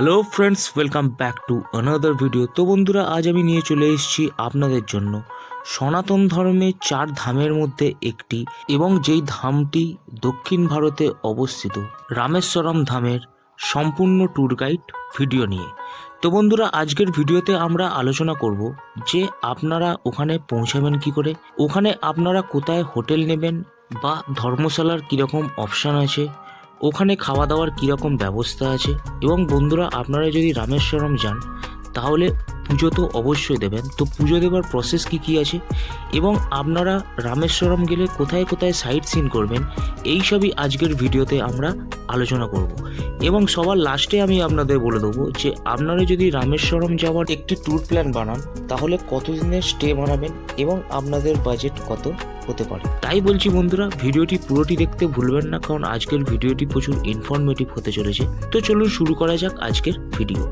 Hello friends welcome back to another video তো বন্ধুরা, আজ আমি নিয়ে চলে এসেছি আপনাদের জন্য সনাতন ধর্মে চার ধামের মধ্যে একটি এবং যেই ধামটি দক্ষিণ ভারতে অবস্থিত, রামেশ্বরম ধামের সম্পূর্ণ ট্যুর গাইড ভিডিও নিয়ে। তো বন্ধুরা, আজকের ভিডিওতে আমরা আলোচনা করব যে আপনারা ওখানে পৌঁছাবেন কি করে, ওখানে আপনারা কোথায় হোটেল নেবেন বা ধর্মশালার কীরকম অপশান আছে ওখানে খাওয়া দাওয়ার কীরকম ব্যবস্থা আছে? এবং বন্ধুরা আপনারা যদি রামেশ্বরম যান তাহলে পুজো তো অবশ্যই দেবেন। তো পুজো দেওয়ার প্রসেস কি কি আছে? এবং আপনারা রামেশ্বরম গেলে কোথায় কোথায় সাইট সিন করবেন? এই সবই আজকের ভিডিওতে আমরা আলোচনা করব। এবং সবার লাস্টে আমি আপনাদের বলে দেবো যে, আপনারা যদি রামেশ্বরম যাওয়ার একটি ট্যুর প্ল্যান বানান, তাহলে কতদিনের স্টে বানাবেন এবং আপনাদের বাজেট কত হতে পারে? তাই বলছি বন্ধুরা, ভিডিওটি পুরোটি দেখতে ভুলবেন না, কারণ আজকের ভিডিওটি প্রচুর ইনফরমেটিভ হতে চলেছে। তো চলুন শুরু করা যাক আজকের ভিডিও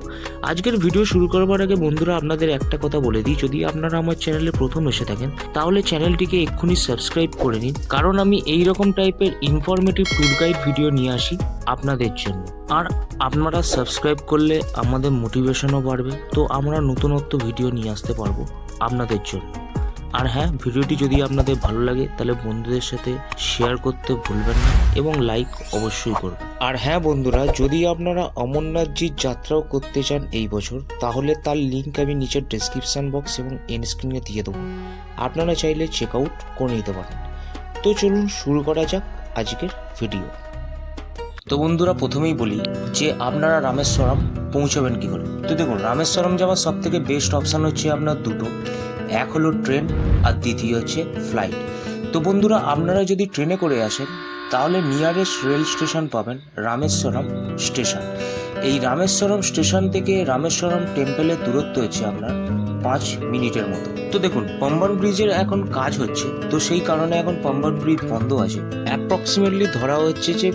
আজকের ভিডিও শুরু করবার আগে বন্ধুরা আপনাদের একটা কথা বলে দিই। যদি আপনারা আমার চ্যানেলে প্রথম এসে থাকেন, তাহলে চ্যানেলটিকে এক্ষুনি সাবস্ক্রাইব করে নিন। কারণ আমি এই রকম টাইপের ইনফরমেটিভ ট্যুর গাইড ভিডিও নিয়ে আসি আপনাদের জন্য। আর আপনারা সাবস্ক্রাইব করলে আমাদের মোটিভেশনও বাড়বে। তো আমরা নতুনত্ব ভিডিও নিয়ে আসতে পারব আপনাদের জন্য। আর হ্যাঁ ভিডিওটি যদি আপনাদের ভালো লাগে, তাহলে বন্ধুদের সাথে শেয়ার করতে ভুলবেন না এবং লাইক অবশ্যই করবেন। আর হ্যাঁ বন্ধুরা, যদি আপনারা অমরনাথজির যাত্রাও করতে চান এই বছর, তাহলে তার লিঙ্ক আমি নিচের ডেসক্রিপশান বক্স এবং এন স্ক্রিনে দিয়ে দেবো। আপনারা চাইলে চেক আউট করে নিতে পারেন। তো চলুন শুরু করা যাক আজকের ভিডিও তো বন্ধুরা, প্রথমেই বলি যে আপনারা রামেশ্বরম পৌঁছাবেন কী করে তো দেখুন, রামেশ্বরম যাওয়ার সব থেকে বেস্ট অপশান হচ্ছে আপনার দুটো। এক হলো ট্রেন আর দ্বিতীয় হচ্ছে ফ্লাইট তো বন্ধুরা, আপনারা যদি ট্রেনে করে আসেন, তাহলে নিয়ারেস্ট রেল স্টেশন পাবেন রামেশ্বরম স্টেশন এই রামেশ্বরম স্টেশন থেকে রামেশ্বরম টেম্পলের দূরত্ব হচ্ছে আপনার পাঁচ মিনিটের মতো। তো দেখুন পম্বন ব্রিজের এখন কাজ হচ্ছে। তো সেই কারণে এখন পম্বন ব্রিজ বন্ধ আছে। অ্যাপ্রক্সিমেটলি ধরা হচ্ছে যে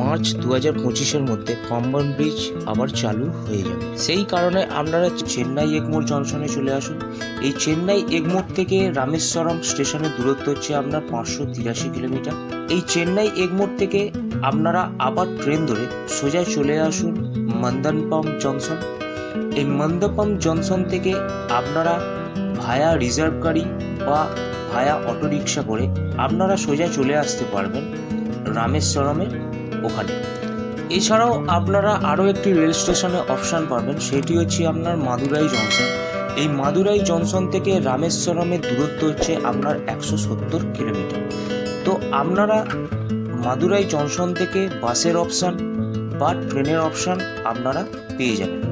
মার্চ দু হাজার পঁচিশের মধ্যে পম্বন ব্রিজ আবার চালু হয়ে যাবে। সেই কারণে আপনারা চেন্নাই এগমোর জংশনে চলে আসুন। এই চেন্নাই এগমোর থেকে রামেশ্বরম স্টেশনের দূরত্ব হচ্ছে আপনার পাঁচশো তিরাশি কিলোমিটার। এই চেন্নাই এগমোর থেকে আপনারা আবার ট্রেন ধরে সোজা চলে আসুন মন্দনপাম জংশন এই মন্দপম জনসন থেকে আপনারা ভায়া রিজার্ভ গাড়ি বা ভায়া অটোরিকশা করে আপনারা সোজা চলে আসতে পারবেন রামেশ্বরমের ওখানে। এছাড়াও আপনারা আরও একটি রেল স্টেশনে অপশান পাবেন, সেটি হচ্ছে আপনার মাদুরাই জংশন এই মাদুরাই জংশন থেকে রামেশ্বরমের দূরত্ব হচ্ছে আপনার একশো সত্তর কিলোমিটার। তো আপনারা মাদুরাই জংশন থেকে বাসের অপশান বা ট্রেনের অপশান আপনারা পেয়ে যাবেন।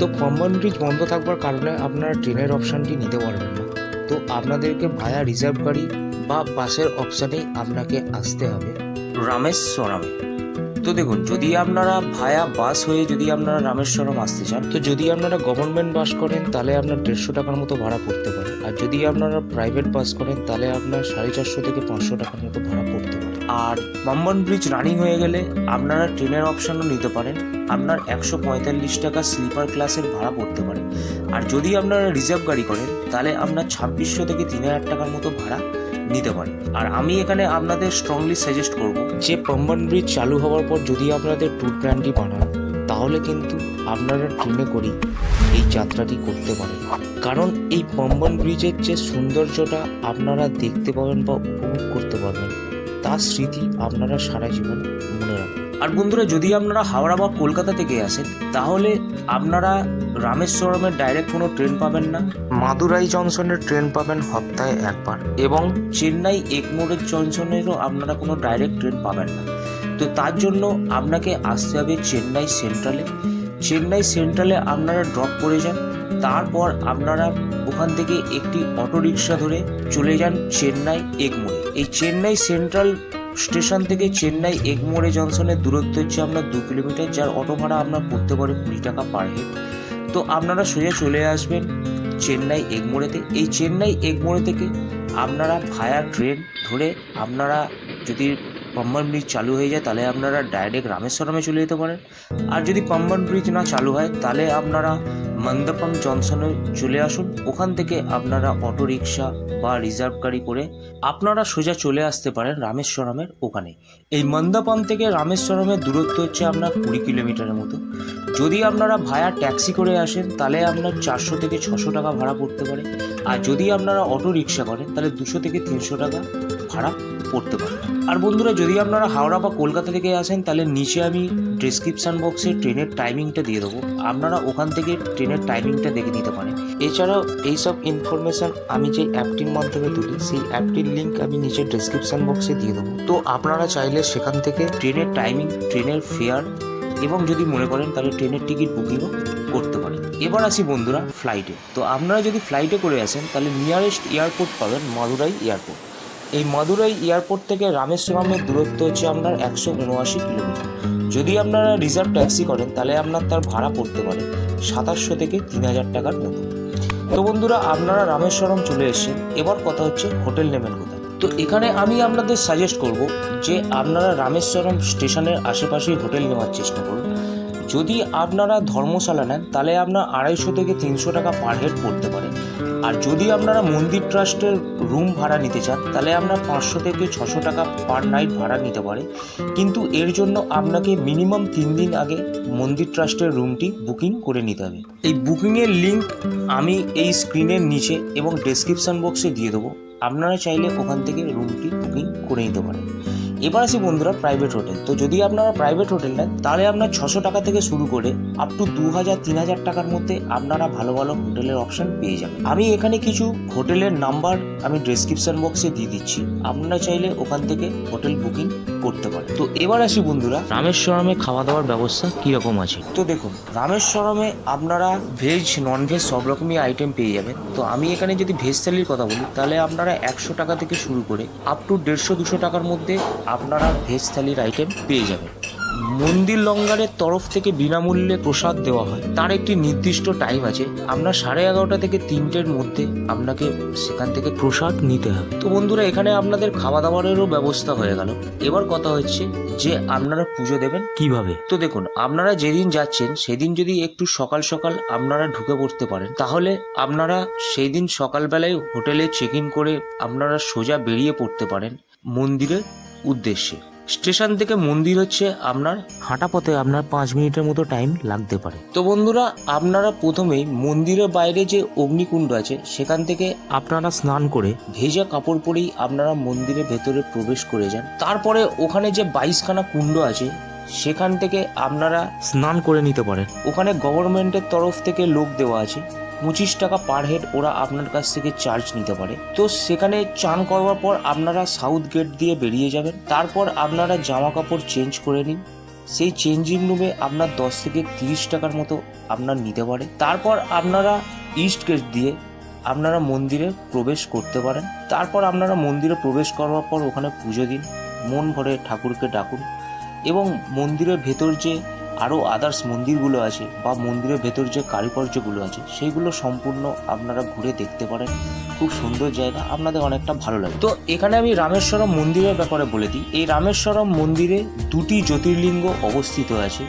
তো কম্বন ব্রিজ বন্ধ থাকবার কারণে আপনারা ট্রেনের অপশানটি নিতে পারবেন না। তো আপনাদেরকে ভায়া রিজার্ভ গাড়ি বা বাসের অপশানেই আপনাকে আসতে হবে। রামেশ্বরমে তো দেখুন, যদি আপনারা ভায়া বাস হয়ে যদি আপনারা রামেশ্বরম আসতে চান, তো যদি আপনারা গভর্নমেন্ট বাস করেন, তাহলে আপনার দেড়শো টাকার মতো ভাড়া পড়তে পারে। আর যদি আপনারা প্রাইভেট বাস করেন, তাহলে আপনার সাড়ে চারশো থেকে পাঁচশো টাকার মতো ভাড়া আর বম্বন ব্রিজ রানিং হয়ে গেলে আপনারা ট্রেনের অপশানও নিতে পারেন। আপনার একশো পঁয়তাল্লিশ টাকা স্লিপার ক্লাসের ভাড়া পড়তে পারে। আর যদি আপনারা রিজার্ভ গাড়ি করেন, তাহলে আপনার ছাব্বিশশো থেকে তিন হাজার টাকার মতো ভাড়া নিতে পারে আর আমি এখানে আপনাদের স্ট্রংলি সাজেস্ট করব যে পম্বন ব্রিজ চালু হওয়ার পর যদি আপনাদের ট্যুর প্ল্যানটি বানান, তাহলে কিন্তু আপনারা ট্রেনে করেই এই যাত্রাটি করতে পারেন। কারণ এই পম্বন ব্রিজের যে সৌন্দর্যটা আপনারা দেখতে পাবেন বা উপভোগ করতে পারবেন তার স্মৃতি আপনারা সারা জীবন মনে রাখবেন। আর বন্ধুরা যদি আপনারা হাওড়া বা কলকাতা থেকে আসেন তাহলে আপনারা রামেশ্বরমের ডাইরেক্ট কোনো ট্রেন পাবেন না। মাদুরাই জংশনের ট্রেন পাবেন সপ্তাহে একবার। এবং চেন্নাই এগমোরের জংশনেরও আপনারা কোনো ডাইরেক্ট ট্রেন পাবেন না। তো তার জন্য আপনাকে আসতে হবে চেন্নাই সেন্ট্রালে চেন্নাই সেন্ট্রালে আপনারা ড্রপ করে যান। তারপর আপনারা ওখান থেকে একটি অটো রিক্সা ধরে চলে যান চেন্নাই এগমোরে এই চেন্নাই সেন্ট্রাল স্টেশন থেকে চেন্নাই এগমোরে জংশনের দূরত্ব হচ্ছে আপনার দু কিলোমিটার, যার অটো ভাড়া আপনার পড়তে পারে কুড়ি টাকা পার হেড তো আপনারা সোজা চলে আসবেন চেন্নাই এগমোড়েতে। এই চেন্নাই এগমোড়ে থেকে আপনারা ভায়া ট্রেন ধরে আপনারা যদি পাম্বান ব্রিজ চালু হয়ে যায়, তাহলে আপনারা ডাইরেক্ট রামেশ্বরমে চলে যেতে পারেন। আর যদি পাম্বান ব্রিজ না চালু হয়, তাহলে আপনারা মন্দপম জনসনে চলে আসুন। ওখান থেকে আপনারা অটো রিক্সা বা রিজার্ভ গাড়ি করে আপনারা সোজা চলে আসতে পারেন রামেশ্বরমের ওখানে। এই মন্দপম থেকে রামেশ্বরমের দূরত্ব হচ্ছে আপনার কুড়ি কিলোমিটারের মতো। যদি আপনারা ভায়া ট্যাক্সি করে আসেন, তাহলে আপনার চারশো থেকে ছশো টাকা ভাড়া পড়তে পারে। আর যদি আপনারা অটো রিক্সা করেন, তাহলে দুশো থেকে তিনশো টাকা ভাড়া পড়তে পারে। আর বন্ধুরা, যদি আপনারা হাওড়া বা কলকাতা থেকে আসেন, তাহলে নিচে আমি ডিসক্রিপশান বক্সে ট্রেনের টাইমিংটা দিয়ে দেবো। আপনারা ওখান থেকে ট্রেনের টাইমিংটা দেখে নিতে পারেন। এছাড়াও এইসব ইনফরমেশান আমি যে অ্যাপটির মাধ্যমে তুলি, সেই অ্যাপটির লিঙ্ক আমি নিচে ডিসক্রিপশান বক্সে দিয়ে দেবো। তো আপনারা চাইলে সেখান থেকে ট্রেনের টাইমিং ট্রেনের ফেয়ার এবং যদি মনে করেন, তাহলে ট্রেনের টিকিট বুকিংও করতে পারেন। এবার আসি বন্ধুরা ফ্লাইটে তো আপনারা যদি ফ্লাইটে করে আসেন, তাহলে নিয়ারেস্ট এয়ারপোর্ট পাবেন মাদুরাই এয়ারপোর্ট এই মাদুরাই এয়ারপোর্ট থেকে রামেশ্বরমের দূরত্ব হচ্ছে আপনার একশো উনআশি কিলোমিটার। যদি আপনারা রিজার্ভ ট্যাক্সি করেন, তাহলে আপনার তার ভাড়া পড়তে পারে সাতাশশো থেকে তিন হাজার টাকার মতো। তো বন্ধুরা, আপনারা রামেশ্বরম চলে এসেছেন। এবার কথা হচ্ছে হোটেল নেবেন কোথায় তো এখানে আমি আপনাদের সাজেস্ট করব যে আপনারা রামেশ্বরম স্টেশনের আশেপাশেই হোটেল নেওয়ার চেষ্টা করুন। যদি আপনারা ধর্মশালা নেন, তাহলে আপনার আড়াইশো থেকে তিনশো টাকা পার হেড পড়তে পারে। আর যদি আপনারা মন্দির ট্রাস্টের রুম ভাড়া নিতে চান, তাহলে আমরা পাঁচশো থেকে ছশো টাকা পার নাইট ভাড়া নিতে পারে। কিন্তু এর জন্য আপনাকে মিনিমাম তিন দিন আগে মন্দির ট্রাস্টের রুমটি বুকিং করে নিতে হবে। এই বুকিংয়ের লিঙ্ক আমি এই স্ক্রিনের নিচে এবং ডেসক্রিপশন বক্সে দিয়ে দেবো। আপনারা চাইলে ওখান থেকে রুমটি বুকিং করে নিতে পারেন। এবার আসি বন্ধুরা প্রাইভেট হোটেল তো যদি আপনারা প্রাইভেট হোটেল নেন তাহলে আপনার ছশো টাকা থেকে শুরু করে আপ টু দু হাজার তিন হাজার টাকার মধ্যে আপনারা ভালো ভালো হোটেলের অপশন পেয়ে যাবেন। আমি এখানে কিছু হোটেলের নাম্বার আমি ডেসক্রিপশন বক্সে দিয়ে দিচ্ছি। আপনারা চাইলে ওখান থেকে হোটেল বুকিং করতে পারেন। তো এবার আসি বন্ধুরা। রামেশ্বরমে খাওয়া দাওয়ার ব্যবস্থা কীরকম আছে? তো দেখুন রামেশ্বরমে আপনারা ভেজ নন ভেজ সব রকমই আইটেম পেয়ে যাবেন। তো আমি এখানে যদি ভেজ থালির কথা বলি তাহলে আপনারা একশো টাকা থেকে শুরু করে আপ টু দেড়শো দুশো টাকার মধ্যে আপনারা ভেজ থালির আইটেম পেয়ে যাবেন। মন্দির লঙ্গারের তরফ থেকে বিনামূল্যে প্রসাদ দেওয়া হয়। তার একটি নির্দিষ্ট টাইম আছে। আপনার সাড়ে এগারোটা থেকে তিনটের মধ্যে আপনাকে সেখান থেকে প্রসাদ নিতে হবে। তো বন্ধুরা, এখানে আপনাদের খাওয়া দাওয়ারেরও ব্যবস্থা হয়ে গেল। এবার কথা হচ্ছে যে আপনারা পুজো দেবেন কীভাবে? তো দেখুন, আপনারা যেদিন যাচ্ছেন, সেদিন যদি একটু সকাল সকাল আপনারা ঢুকে পড়তে পারেন, তাহলে আপনারা সেই দিন সকালবেলায় হোটেলে চেক ইন করে আপনারা সোজা বেরিয়ে পড়তে পারেন মন্দিরের উদ্দেশ্যে। স্টেশন থেকে মন্দির হচ্ছে আপনার হাঁটা পথে আপনার পাঁচ মিনিটের মতো টাইম লাগতে পারে। তো বন্ধুরা, আপনারা প্রথমেই মন্দিরের বাইরে যে অগ্নিকুণ্ড আছে, সেখান থেকে আপনারা স্নান করে ভেজা কাপড় পরেই আপনারা মন্দিরের ভেতরে প্রবেশ করে যান। তারপরে ওখানে যে বাইশখানা কুণ্ড আছে, সেখান থেকে আপনারা স্নান করে নিতে পারেন। ওখানে গভর্নমেন্টের তরফ থেকে লোক দেওয়া আছে। পঁচিশ টাকা পার হেড ওরা আপনার কাছ থেকে চার্জ নিতে পারে। তো সেখানে চান করবার পর আপনারা সাউথ গেট দিয়ে বেরিয়ে যাবেন। তারপর আপনারা জামা কাপড় চেঞ্জ করে নিন। সেই চেঞ্জিং রুমে আপনার দশ থেকে তিরিশ টাকার মতো আপনার নিতে পারে। তারপর আপনারা ইস্ট গেট দিয়ে আপনারা মন্দিরে প্রবেশ করতে পারেন। তারপর আপনারা মন্দিরে প্রবেশ করবার পর ওখানে পুজো দিন। মন ভরে ঠাকুরকে ডাকুন। এবং মন্দিরের ভেতর যে আরও আদার্স মন্দিরগুলো আছে বা মন্দিরের ভেতর যে কারুকার্যগুলো আছে সেইগুলো সম্পূর্ণ আপনারা ঘুরে দেখতে পারেন। খুব সুন্দর জায়গা, আপনাদের অনেকটা ভালো লাগে। তো এখানে আমি রামেশ্বরম মন্দিরের ব্যাপারে বলে দিই। এই রামেশ্বরম মন্দিরে দুটি জ্যোতির্লিঙ্গ অবস্থিত আছে।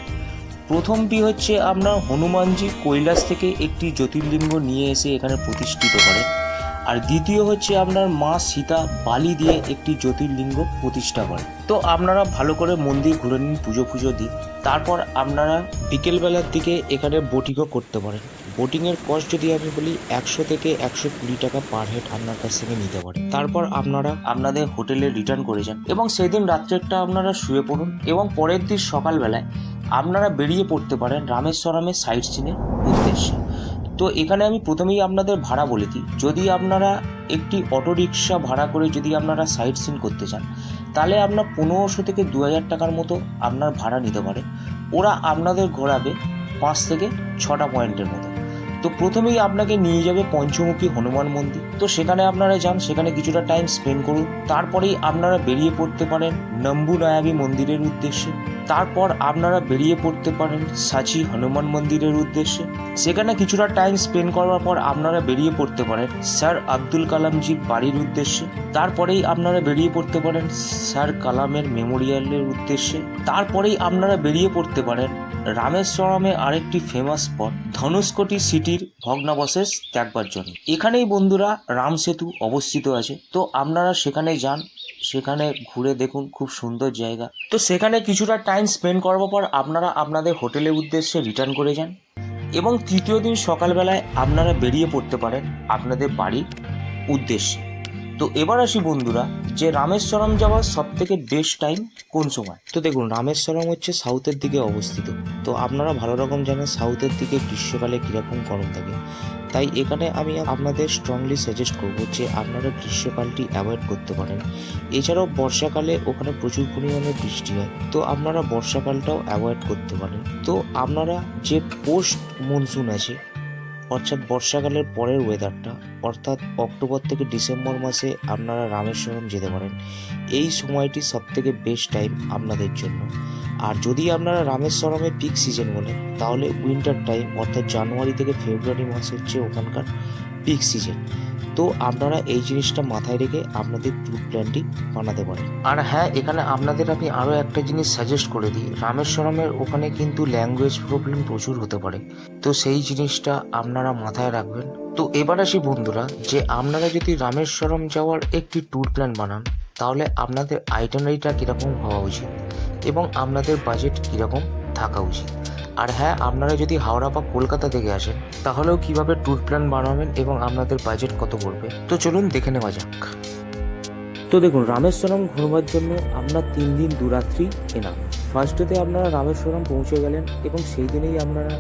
প্রথমটি হচ্ছে আপনার হনুমানজি কৈলাস থেকে একটি জ্যোতির্লিঙ্গ নিয়ে এসে এখানে প্রতিষ্ঠিত করেন। আর দ্বিতীয় হচ্ছে আপনার মা সীতা বালি দিয়ে একটি জ্যোতির্লিঙ্গ প্রতিষ্ঠা করেন। তো আপনারা ভালো করে মন্দির ঘুরে নিন, পুজো পুজো দিন। তারপর আপনারা বিকেলবেলার দিকে এখানে বোটিংও করতে পারেন। বোটিংয়ের কস্ট যদি আমি বলি একশো থেকে একশো কুড়ি টাকা পার হেড আপনার কাছ থেকে নিতে পারেন। তারপর আপনারা আপনাদের হোটেলে রিটার্ন করে যান এবং সেদিন রাত্রেরটা আপনারা শুয়ে পড়ুন এবং পরের দিন সকালবেলায় আপনারা বেরিয়ে পড়তে পারেন রামেশ্বরমের সাইট সিনের উদ্দেশ্যে। তো এখানে আমি প্রথমেই আপনাদের ভাড়া বলে দিই। যদি আপনারা একটি অটো রিক্সা ভাড়া করে যদি আপনারা সাইট সিন করতে চান, তাহলে আপনার পনেরোশো থেকে দু হাজার টাকার মতো আপনার ভাড়া নিতে পারে। ওরা আপনাদের ঘোরাবে পাঁচ থেকে ছটা পয়েন্টের মতো। তো প্রথমেই আপনাকে নিয়ে যাবে পঞ্চমুখী হনুমান মন্দির। তো সেখানে আপনারা যান, সেখানে কিছুটা টাইম স্পেন্ড করুন। তারপরেই আপনারা বেরিয়ে পড়তে পারেন নম্বু নায়াবী মন্দিরের উদ্দেশ্যে। তারপর আপনারা বেরিয়ে পড়তে পারেন সাচি হনুমান মন্দিরের উদ্দেশ্যে। সেখানে কিছুটা টাইম স্পেন্ড করার পর আপনারা বেরিয়ে পড়তে পারেন স্যার আব্দুল কালামজির বাড়ির উদ্দেশ্যে। তারপরেই আপনারা বেরিয়ে পড়তে পারেন স্যার কালামের মেমোরিয়ালের উদ্দেশ্যে। তারপরেই আপনারা বেরিয়ে পড়তে পারেন রামেশ্বরমে আরেকটি ফেমাস স্পট ধনুষ্কোটি সিটির ভগ্নাবশেষ দেখবার জন্য। এখানেই বন্ধুরা রাম সেতু অবস্থিত আছে। তো আপনারা সেখানে যান, সেখানে ঘুরে দেখুন, খুব সুন্দর জায়গা। তো সেখানে কিছুটা টাইম স্পেন্ড করার পর আপনারা আপনাদের হোটেলের উদ্দেশ্যে রিটার্ন করে যান। এবং তৃতীয় দিন সকালবেলায় আপনারা বেরিয়ে পড়তে পারেন আপনাদের বাড়ির উদ্দেশ্যে। তো এবার আসি বন্ধুরা, যে রামেশ্বরম যাওয়ার সব থেকে বেস্ট টাইম কোন সময়? তো দেখুন, রামেশ্বরম হচ্ছে সাউথের দিকে অবস্থিত। তো আপনারা ভালো রকম জানেন সাউথের দিকে গ্রীষ্মকালে কীরকম গরম থাকে। তাই এখানে আমি আপনাদের স্ট্রংলি সাজেস্ট করব যে আপনারা গ্রীষ্মকালটি অ্যাভয়েড করতে পারেন। এছাড়াও বর্ষাকালে ওখানে প্রচুর পরিমাণে বৃষ্টি হয়। তো আপনারা বর্ষাকালটাও অ্যাভয়েড করতে পারেন। তো আপনারা যে পোস্ট মনসুন আছে অর্থাৎ বর্ষাকালের পরের ওয়েদারটা অর্থাৎ অক্টোবর থেকে ডিসেম্বর মাসে আপনারা রামেশ্বরম যেতে পারেন। এই সময়টি সবথেকে বেস্ট টাইম আপনাদের জন্য। আর যদি আপনারা রামেশ্বরমে পিক সিজন বলেন, তাহলে উইন্টার টাইম অর্থাৎ জানুয়ারি থেকে ফেব্রুয়ারি মাস হচ্ছে ওখানকার পিক সিজন তো আপনারা এই জিনিসটা মাথায় রেখে আপনাদের ট্যুর প্ল্যানটি বানাতে পারেন। আর হ্যাঁ এখানে আপনাদের আমি আরও একটা জিনিস সাজেস্ট করে দিই। রামেশ্বরমের ওখানে কিন্তু ল্যাঙ্গুয়েজ প্রবলেম প্রচুর হতে পারে। তো সেই জিনিসটা আপনারা মাথায় রাখবেন। তো এবার আসি বন্ধুরা, যে আপনারা যদি রামেশ্বরম যাওয়ার একটি ট্যুর প্ল্যান বানান, তাহলে আপনাদের আইটেনারিটা কীরকম হওয়া উচিত এবং আপনাদের বাজেট কীরকম থাকা উচিত। আর হ্যাঁ আপনারা যদি হাওড়া বা কলকাতা থেকে আসেন, তাহলেও কীভাবে ট্যুর প্ল্যান বানাবেন এবং আপনাদের বাজেট কত পড়বে? তো চলুন দেখে নেওয়া যাক। তো দেখুন, রামেশ্বরম ঘুরবার জন্য আপনার তিন দিন দু রাত্রি এনাম ফার্স্ট ডেতে আপনারা রামেশ্বরম পৌঁছে গেলেন এবং সেই দিনেই আপনারা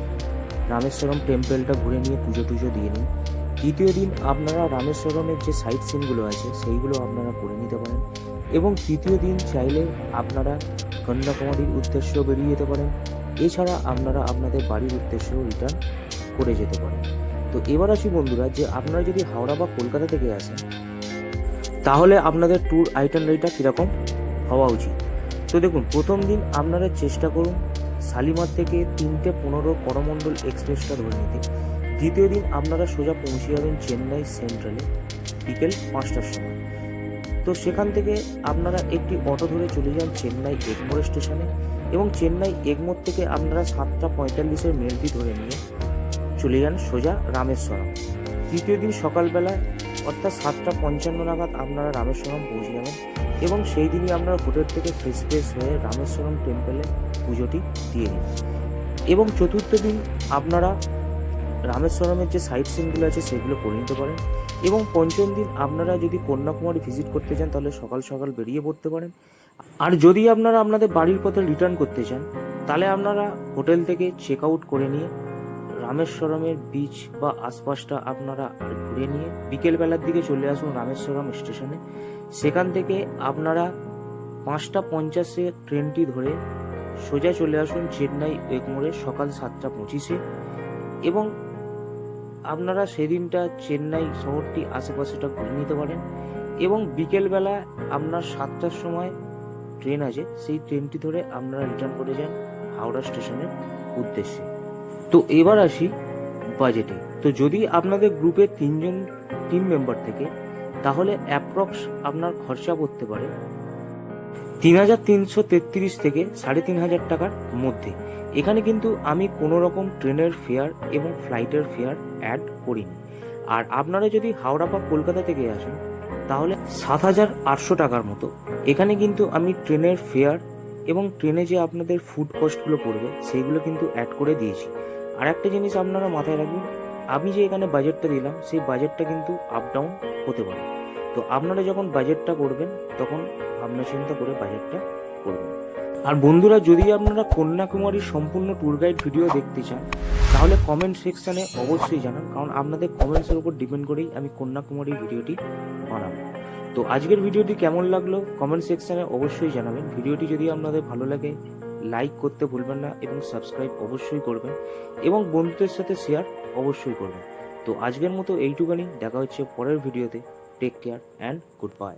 রামেশ্বরম টেম্পেলটা ঘুরে নিয়ে পুজো টুজো দিয়ে নিন। দ্বিতীয় দিন আপনারা রামেশ্বরমের যে সাইট সিনগুলো আছে, সেইগুলো আপনারা করে নিতে পারেন। এবং তৃতীয় দিন চাইলে আপনারা কন্যাকুমারীর উদ্দেশ্য বেরিয়ে যেতে পারেন। এছাড়া আপনারা আপনাদের বাড়ির উদ্দেশ্যেও রিটার্ন করে যেতে পারেন। তো এবার আসি বন্ধুরা, যে আপনারা যদি হাওড়া বা কলকাতা থেকে আসেন, তাহলে আপনাদের ট্যুর আইটেনারিটা কীরকম? হওয়া উচিত। তো দেখুন, প্রথম দিন আপনারা চেষ্টা করুন শালিমার থেকে তিনটে পনেরো করমণ্ডল এক্সপ্রেসটা ধরে নিতে। দ্বিতীয় দিন আপনারা সোজা পৌঁছে যাবেন চেন্নাই সেন্ট্রালে, বিকেল পাঁচটার সময়। তো সেখান থেকে আপনারা একটি অটো ধরে চলে যান চেন্নাই এগমোর স্টেশনে এবং চেন্নাই এগমোর থেকে আপনারা সাতটা পঁয়তাল্লিশের মেলটি ধরে নিয়ে চলে যান সোজা রামেশ্বরম। তৃতীয় দিন সকালবেলা অর্থাৎ সাতটা পঞ্চান্ন নাগাদ আপনারা রামেশ্বরম পৌঁছে যাবেন এবং সেই দিনই আপনারা হোটেল থেকে ফ্রেশ ফ্রেশ হয়ে রামেশ্বরম টেম্পলে পুজোটি দিয়ে নিন। এবং চতুর্থ দিন আপনারা রামেশ্বরমের যে সাইট সিনগুলো আছে সেগুলো করে নিতে পারেন। এবং পঞ্চম দিন আপনারা যদি কন্যাকুমারী ভিজিট করতে চান তাহলে সকাল সকাল বেরিয়ে পড়তে পারেন। আর যদি আপনারা আপনাদের বাড়ির পথে রিটার্ন করতে চান তাহলে আপনারা হোটেল থেকে চেক আউট করে নিয়ে রামেশ্বরমের বিচ বা আশপাশটা আপনারা ঘুরে নিয়ে বিকেলবেলার দিকে চলে আসুন রামেশ্বরম স্টেশনে সেখান থেকে আপনারা পাঁচটা পঞ্চাশে ট্রেনটি ধরে সোজা চলে আসুন চেন্নাই এগমোড়ে সকাল সাতটা পঁচিশে। এবং আপনারা সেদিনটা চেন্নাই শহরটি আশেপাশেটা ঘুরে নিতে পারেন এবং বিকেলবেলা আপনার সাতটার সময় ট্রেন আছে, সেই ট্রেনটি ধরে আপনারা রিটার্ন করে যান হাওড়া স্টেশনের উদ্দেশ্যে। তো এবার আসি বাজেটে তো যদি আপনাদের গ্রুপে তিনজন টিম মেম্বার থেকে, তাহলে অ্যাপ্রক্স আপনার খরচা পড়তে পারে তিন হাজার তিনশো তেত্রিশ থেকে সাড়ে তিন হাজার টাকার মধ্যে। এখানে কিন্তু আমি কোনো রকম ট্রেনের ফেয়ার এবং ফ্লাইটের ফেয়ার অ্যাড করিনি। আর আপনারা যদি হাওড়া বা কলকাতা থেকে আসেন, তাহলে সাত হাজার আটশো টাকার মতো। এখানে কিন্তু আমি ট্রেনের ফেয়ার এবং ট্রেনে যে আপনাদের ফুড কস্টগুলো পড়বে, সেইগুলো কিন্তু অ্যাড করে দিয়েছি। আর একটা জিনিস আপনারা মাথায় রাখবেন, আমি যে এখানে বাজেটটা দিলাম, সেই বাজেটটা কিন্তু আপ ডাউন হতে পারে। তো আপনারা যখন বাজেটটা করবেন, তখন ভাবনা চিন্তা করে বাজেটটা করবেন। আর বন্ধুরা, যদি আপনারা কন্যাকুমারীর সম্পূর্ণ ট্যুর গাইড ভিডিও দেখতে চান, তাহলে কমেন্ট সেকশানে অবশ্যই জানান, কারণ আপনাদের কমেন্টসের উপর ডিপেন্ড করেই আমি কন্যাকুমারীর ভিডিওটি বানাবো। তো আজকের ভিডিওটি কেমন লাগল কমেন্ট সেকশানে অবশ্যই জানাবেন। ভিডিওটি যদি আপনাদের ভালো লাগে লাইক করতে ভুলবেন না এবং সাবস্ক্রাইব অবশ্যই করবেন এবং বন্ধুদের সাথে শেয়ার অবশ্যই করবেন। তো আজকের মতো এইটুকানি দেখা হচ্ছে পরের ভিডিওতে take care and good bye